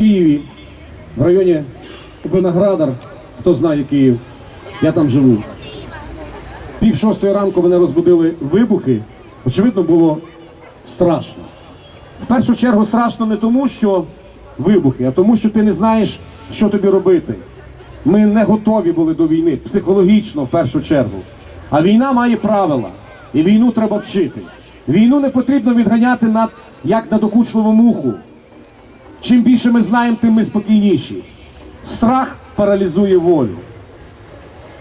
Києві, в районі Виноградар, хто знає Київ, я там живу. Пів шостої ранку мене розбудили вибухи. Очевидно, було страшно. В першу чергу страшно не тому, що вибухи, а тому, що ти не знаєш, що тобі робити. Ми не готові були до війни, психологічно в першу чергу. А війна має правила, і війну треба вчити. Війну не потрібно відганяти над, як на докучливу муху. Чим більше ми знаємо, тим ми спокійніші. Страх паралізує волю.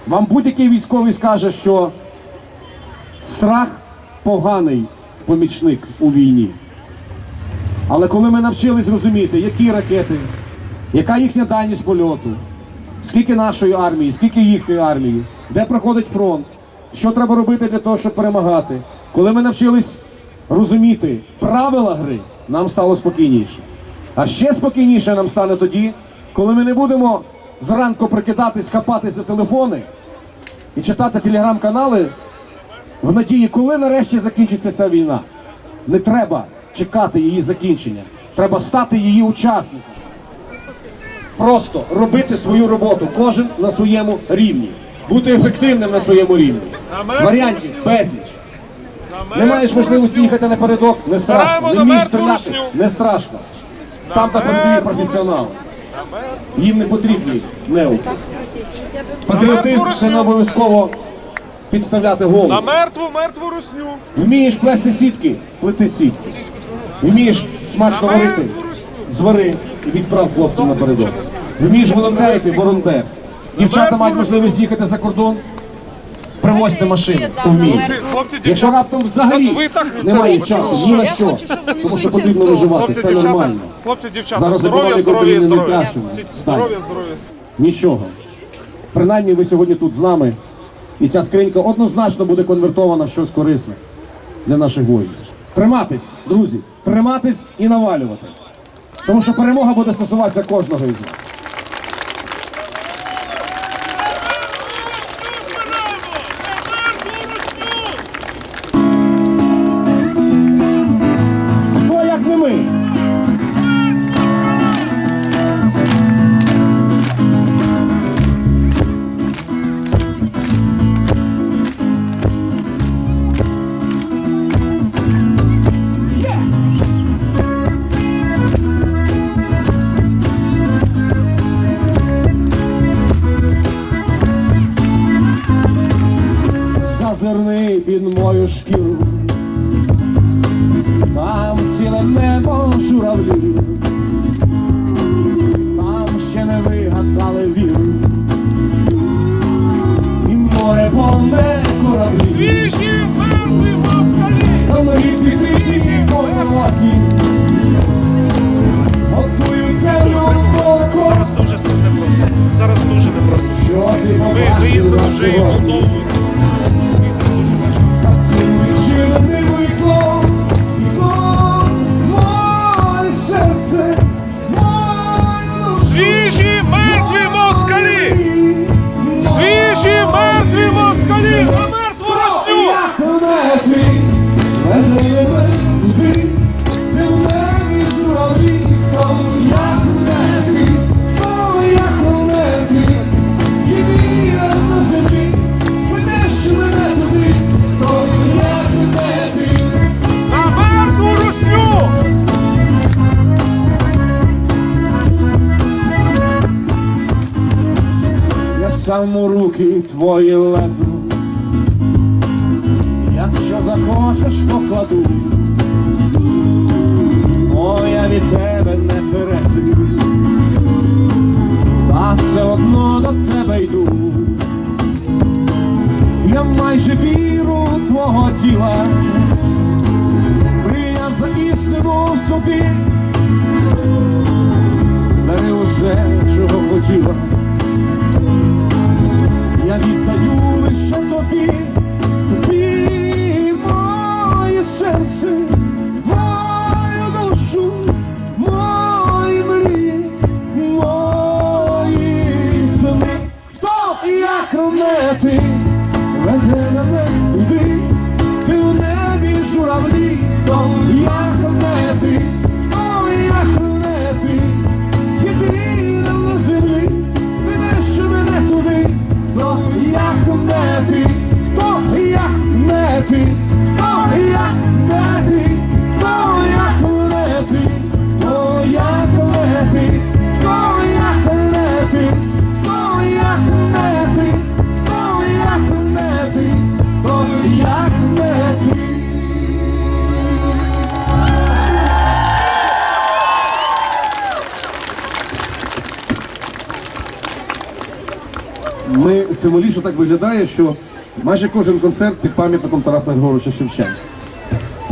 Вам будь-який військовий скаже, що страх поганий помічник у війні. Але коли ми навчились розуміти, які ракети, яка їхня дальність польоту, скільки нашої армії, скільки їхньої армії, де проходить фронт, що треба робити для того, щоб перемагати. Коли ми навчились розуміти правила гри, нам стало спокійніше. А ще спокійніше нам стане тоді, коли ми не будемо зранку прикидатись, хапатись за телефони і читати телеграм-канали в надії, коли нарешті закінчиться ця війна. Не треба чекати її закінчення. Треба стати її учасником. Просто робити свою роботу, кожен на своєму рівні, бути ефективним на своєму рівні. Варіантів безліч. Не маєш можливості їхати напередок, не страшно. Не вмієш стріляти, не страшно. Там на передовій професіонали. Їм не потрібні неуки. Патріотизм це не обов'язково підставляти На голову. мертву, мертву русню. Вмієш плести сітки, плети сітки. Вмієш смачно варити, звари і відправ хлопцям напередок. Вмієш волонтерити, волонтер. Дівчата мають можливість їхати за кордон, привозьте машину, хто вміє. Якщо раптом взагалі немає часу ні на що, тому що потрібно виживати, це нормально. хлопці, дівчата, Зараз здоров'я, здоров'я, здоров'я. Здоров'я, здоров'я. Нічого. Принаймні ви сьогодні тут з нами, і ця скринька однозначно буде конвертована в щось корисне для наших воїнів. Триматись, друзі, триматись і навалювати. Тому що перемога буде стосуватися кожного із вас. Під мою шкіру, там ціле небо журавлів, там ще не вигадали віру, і море повне кораблів, сам у руки твої лезу, якщо захочеш, покладу, як комети ти веде мене туди, ти у небі журавлі, хто як не ми символічно так виглядає, що майже кожен концерт під пам'ятником Тараса Григоровича Шевченка.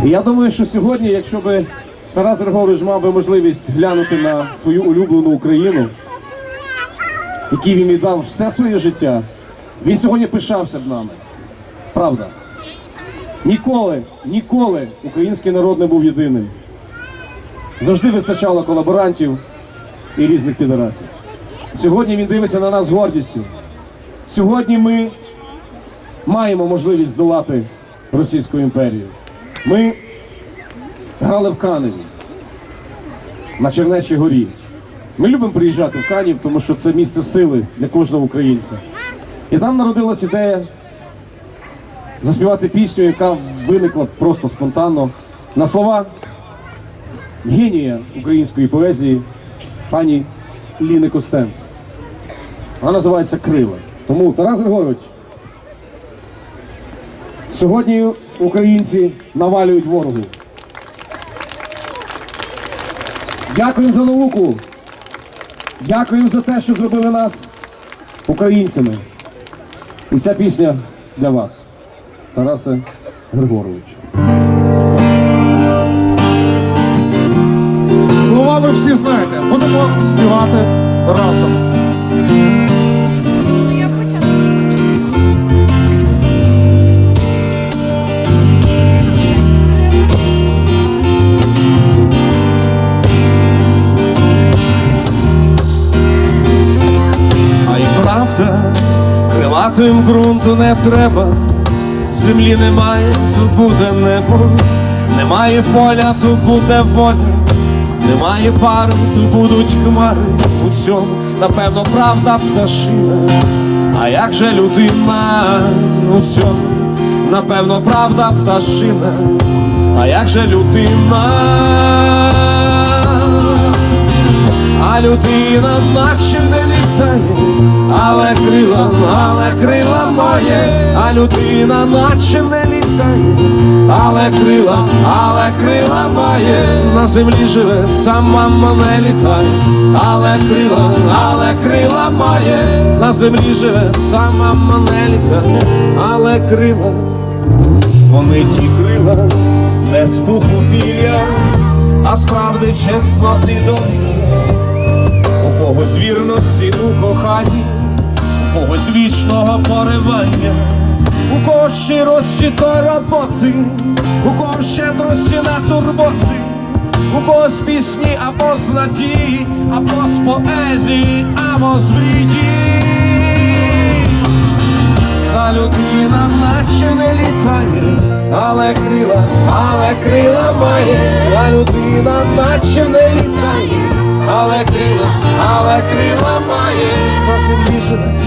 І я думаю, що сьогодні, якщо би Тарас Григорович мав би можливість глянути на свою улюблену Україну, якій він віддав все своє життя, він сьогодні пишався б нами. Правда. Ніколи, ніколи український народ не був єдиним. Завжди вистачало колаборантів і різних підарасів. Сьогодні він дивиться на нас з гордістю. Сьогодні ми маємо можливість здолати Російську імперію. Ми грали в Каневі на Чернечій горі. Ми любимо приїжджати в Канів, тому що це місце сили для кожного українця. І там народилась ідея заспівати пісню, яка виникла просто спонтанно на слова генія української поезії пані Ліни Костенко. Вона називається Крила. Тому Тарас Григорович, сьогодні українці навалюють ворогу. Дякуємо за науку. Дякуємо за те, що зробили нас українцями. І ця пісня для вас, Тарасе Григоровичу. Слова ви всі знаєте. Будемо співати разом. Крилатим ґрунту не треба, землі немає, тут буде небо, немає поля, тут буде воля, немає пари, тут будуть хмари. У цьому, напевно, правда пташина. А як же людина у цьому, напевно, правда пташина, а як же людина? А людина наче не літає, але крила, але крила моє, а людина наче не літає, але крила, але крила моє, на землі живе, сама мене літає, але крила, але крила моє, на землі живе, сама мене літає, але крила, вони ті крила, не з пуху а справди чесноти довіри у когось вірності у коханні, когось вічного поривання, у когось щирості та роботи, у когось щедрості на турботи, у когось пісні або з надії, або з поезії, або з мрії. А людина наче не літає, але крила, але крила має, а людина наче не літає, але крила, але крила має, землі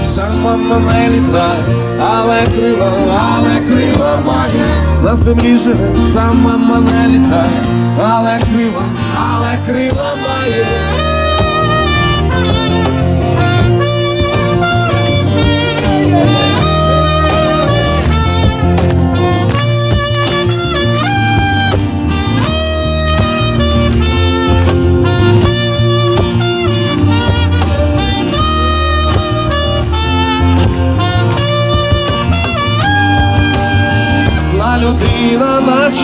сама мене літає, але крила, але крила має, на землі живе, сама мене літає, але крила, але крила має.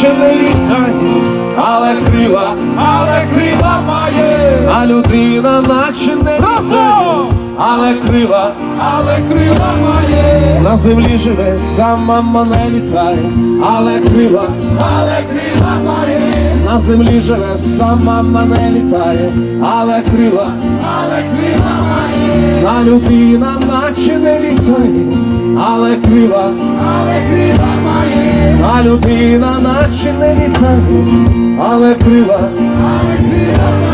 Наче не літає, але крила, але крила має, а людина наче не літає, але крила, але крила має, на землі живе, сама мене літає, але крила, але крила має, на землі живе, сама мене літає, але крила, але крила має, на людина наче не літає, але крила, але крила має. на людина наче не літає, але крила, але крила має,